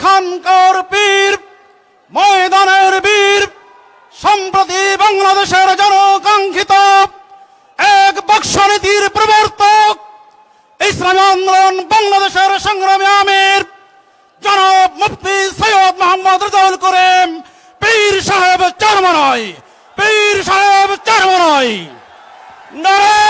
খানকার পীর, ময়দানের বীর, সম্প্রতি বাংলাদেশের জনকাঙ্ক্ষিত এক বক্সনীতির প্রবর্তক ইসলামী আন্দোলন বাংলাদেশের সংগ্রামী আমির, জনাব মুফতি সৈয়দ মোহাম্মদ রেজাউল করিম। পীর সাহেব চারমনয়, পীর সাহেব চারমনয়। নারায়ণ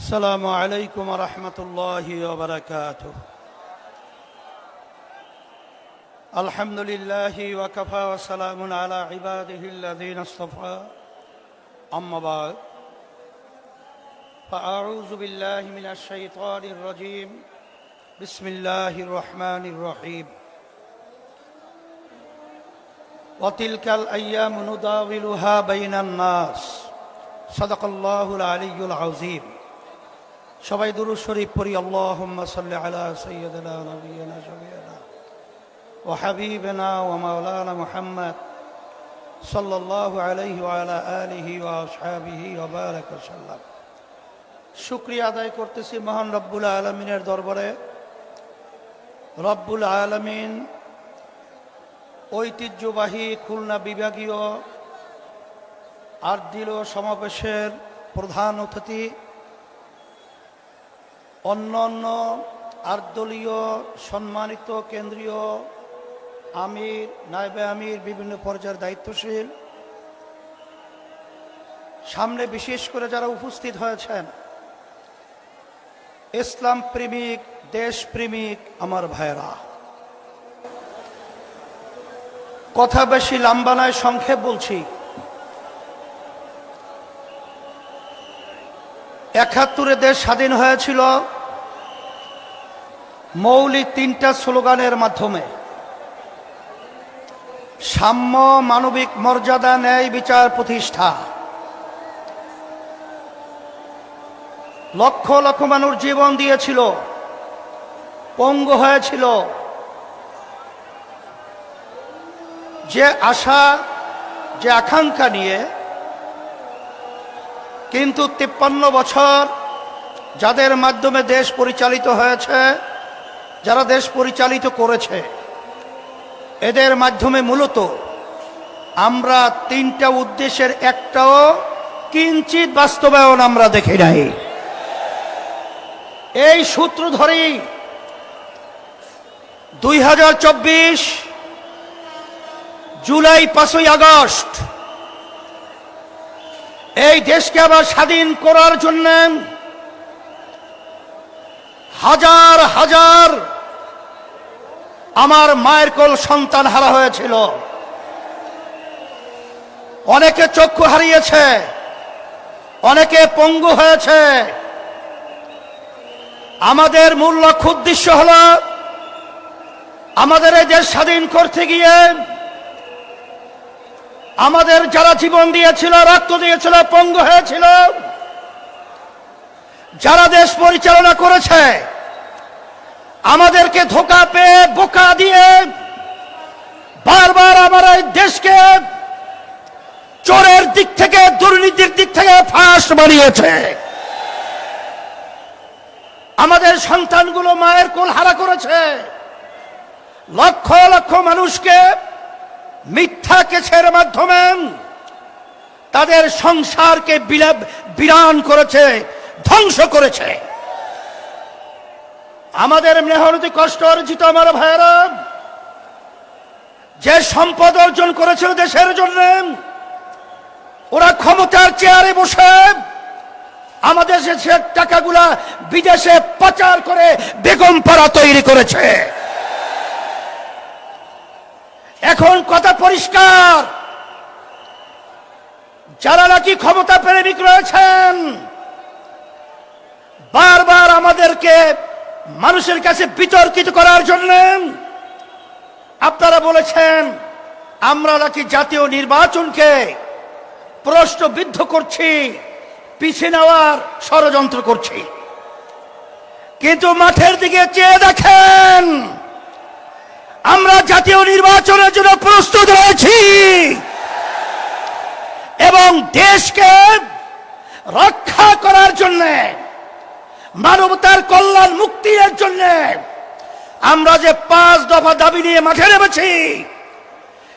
السلام عليكم ورحمة الله وبركاته. الحمد لله وكفى وسلام على عباده الذين اصطفى. أما بعد فأعوذ بالله من الشيطان الرجيم. بسم الله الرحمن الرحيم. وتلك الأيام نداولها بين الناس. صدق الله العلي العظيم. সবাই দুরু শরীফ পড়ি, আল্লাহুম্মা সাল্লি আলা সাইয়্যিদিনা ওয়া নাবিয়িনা শাফিঈনা ওয়া হাবিবিনা ওয়া মাওলানা মুহাম্মদ আলা আলিহি বারাকা আদায় করতেছি মহান রব্বুল আলমিনের দরবারে। রব্বুল আলমিন ঐতিহ্যবাহী খুলনা বিভাগীয় আর আর্দিল সমাবেশের প্রধান অতিথি অন্য অন্য আর্দলীয় সম্মানিত কেন্দ্রীয় আমির, নায়বে আমির, বিভিন্ন পর্যায়ের দায়িত্বশীল। সামনে বিশেষ করে যারা উপস্থিত হয়েছেন, ইসলাম প্রেমিক, দেশ প্রেমিক আমার ভাইরা কথা বেশি লাম্বানায় সংক্ষেপ বলছি। একাত্তরে দেশ স্বাধীন হয়েছিল। মৌলিক তিনটা স্লোগানের মাধ্যমে। সাম্য মানবিক মর্যাদা ন্যায় বিচার প্রতিষ্ঠা। লক্ষ লক্ষ মানুষ জীবন দিয়েছিল, পঙ্গু হয়েছিল। যে আশা, যে আকাঙ্ক্ষা নিয়ে কিন্তু তিপ্পান্ন বছর যাদের মাধ্যমে দেশ পরিচালিত হয়েছে যারা দেশ পরিচালিত করেছে, এদের মাধ্যমে মূলত আমরা তিনটা উদ্দেশ্যের একটাও কিঞ্চিত বাস্তবায়ন আমরা দেখি নাই। এই সূত্র ধরেই দুই হাজার চব্বিশ জুলাই পাঁচই আগস্ট এই দেশকে আবার স্বাধীন করার জন্য হাজার হাজার আমার মায়ের কোল সন্তান হারা হয়েছিল। অনেকে চক্ষু হারিয়েছে, অনেকে পঙ্গু হয়েছে। আমাদের মূল লক্ষ্য উদ্দেশ্য হল আমাদের এই দেশ স্বাধীন করতে গিয়ে আমাদের যারা জীবন দিয়েছিল, রক্ত দিয়েছিল, পঙ্গু হয়েছিল, যারা দেশ পরিচালনা করেছে আমাদেরকে ধোকা পেয়ে বোকা দিয়ে বারবার আমার এই দেশকে চোরের দিক থেকে, দুর্নীতির দিক থেকে ফাঁস বানিয়েছে। আমাদের সন্তানগুলো মায়ের কোল হারা করেছে। লক্ষ লক্ষ মানুষকে মিথ্যা কেছের মাধ্যমে তাদের সংসারকে বিরান করেছে, ধ্বংস করেছে। আমাদের মেহনতি কষ্ট অর্জিত আমার ভাইয়েরা, যে সম্পদ অর্জন করেছিল দেশের জন্য, ওরা ক্ষমতার চেয়ারে বসে আমাদের দেশের টাকাগুলা বিদেশে পাচার করে বেগম পাড়া তৈরি করেছে। এখন কথা পরিষ্কার, যারা নাকি ক্ষমতা প্রেমিক রয়েছেন, বারবার আমাদেরকে মানুষের কাছে বিতর্কিত করার জন্য আপনারা বলেছেন, আমরা নাকি জাতীয় নির্বাচনকে প্রশ্নবিদ্ধ করছি পিছিয়ে নেওয়ার ষড়যন্ত্র করছি। কিন্তু মাঠের দিকে চেয়ে দেখেন, আমরা জাতীয় নির্বাচনের জন্য প্রস্তুত রয়েছি। এবং দেশকে রক্ষা করার জন্য মানবতার কল্যাণ মুক্তির জন্য আমরা যে পাঁচ দফা দাবি নিয়ে মাঠে নেমেছি,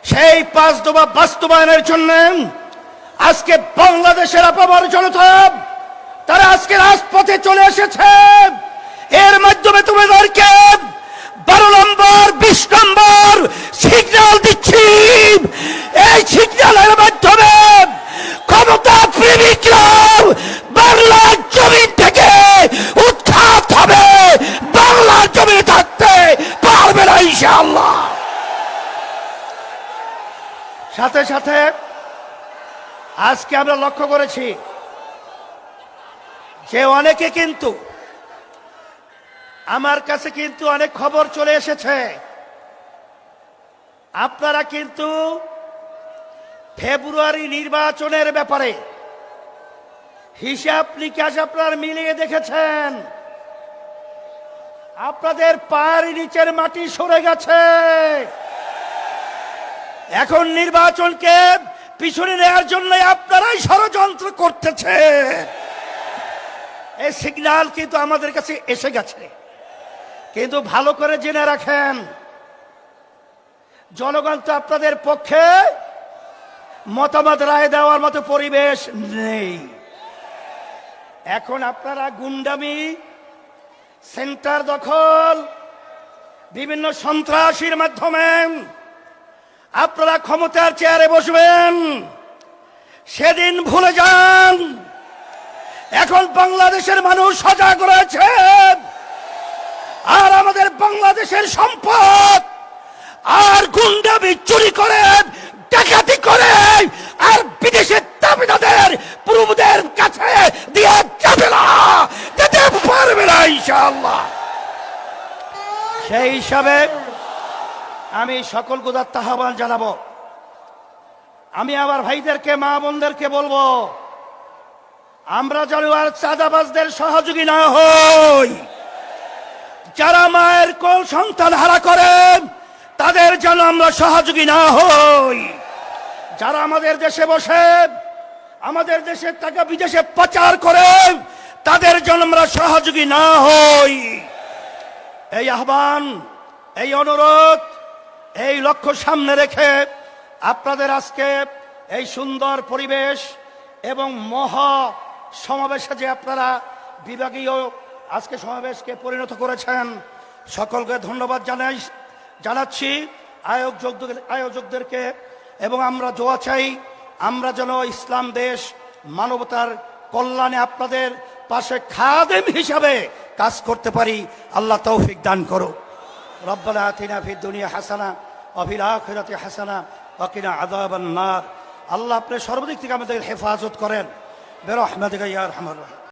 সেই পাঁচ দফা বাস্তবায়নের জন্য আজকে বাংলাদেশের আপামার জনতা, তারা আজকে রাজপথে চলে এসেছে এর মাধ্যমে তোমাদেরকে বারো নম্বর বিশ নম্বর সিগন্যাল দিচ্ছি এই সিগন্যালের মাধ্যমে ক্ষমতা প্রেমিকরা বাংলার জমিন থেকে উৎখাত হবে বাংলার জমিনে থাকতে পারবে না ইনশাআল্লাহ সাথে সাথে আজকে আমরা লক্ষ্য করেছি যে অনেকে কিন্তু আমার কাছে কিন্তু অনেক খবর চলে এসেছে। আপনারা কিন্তু ফেব্রুয়ারি নির্বাচনের ব্যাপারে হিসাব নিকাশ আপনারা মিলিয়ে দেখেছেন। আপনাদের পায়ের নিচের মাটি সরে গেছে। এখন নির্বাচনকে পিছনে নেওয়ার জন্য আপনারাই ষড়যন্ত্র করতেছে। এই সিগন্যাল কিন্তু আমাদের কাছে এসে গেছে। কিন্তু ভালো করে জেনে রাখেন, জনগণ তো আপনাদের পক্ষে মতামত রায় দেওয়ার মতো পরিবেশ নেই। এখন আপনারা গুন্ডামি, সেন্টার দখল, বিভিন্ন সন্ত্রাসীর মাধ্যমে আপনারা ক্ষমতার চেয়ারে বসবেন। সেদিন ভুলে যান। এখন বাংলাদেশের মানুষ সজাগ রয়েছে। আর আমাদের বাংলাদেশের সম্পদ। আর গুন্ডামি চুরি করে, ডাকাতি করে, আর বিদেশের দাবিদাদের প্রভুদের কাছে দিয়ে যাবে না। যেতে পারবে না, ইনশাআল্লাহ। সেই হিসাবে আমি সকল গুদার আহ্বান জানাব। আমি আমার ভাইদেরকে, মা বোনদেরকে বলব, আমরা যেন আর চাঁদাবাজদের সহযোগী না হই। যারা মায়ের কোল সন্তান হারা করেন, তাদের যেন আমরা সহযোগী না হই। যারা আমাদের দেশে বসে, আমাদের দেশের টাকা বিদেশে পাচার করে, তাদের জন্য আমরা সহযোগী না হই। এই আহ্বান, এই অনুরোধ এই লক্ষ্য সামনে রেখে আপনাদের আজকে এই সুন্দর পরিবেশ এবং মহা সমাবেশে যে আপনারা বিভাগীয় আজকে সমাবেশকে পরিণত করেছেন, সকলকে ধন্যবাদ জানাই, জানাচ্ছি। আয়োজক আয়োজকদেরকে এবং আমরা দোয়া চাই, আমরা যেন ইসলাম দেশ মানবতার কল্যাণে আপনাদের পাশে খাদেম হিসাবে কাজ করতে পারি। আল্লাহ তৌফিক দান করো রব্বানা আতিনা ফিদ দুনিয়া হাসানা আখিরাতি হাসানা অকিনা আযাবান নার। আল্লাহ আপনি সর্বদিক থেকে আমাদের হেফাজত করেন। বেরহমাতিকা ইয়া আরহামার রাহিম।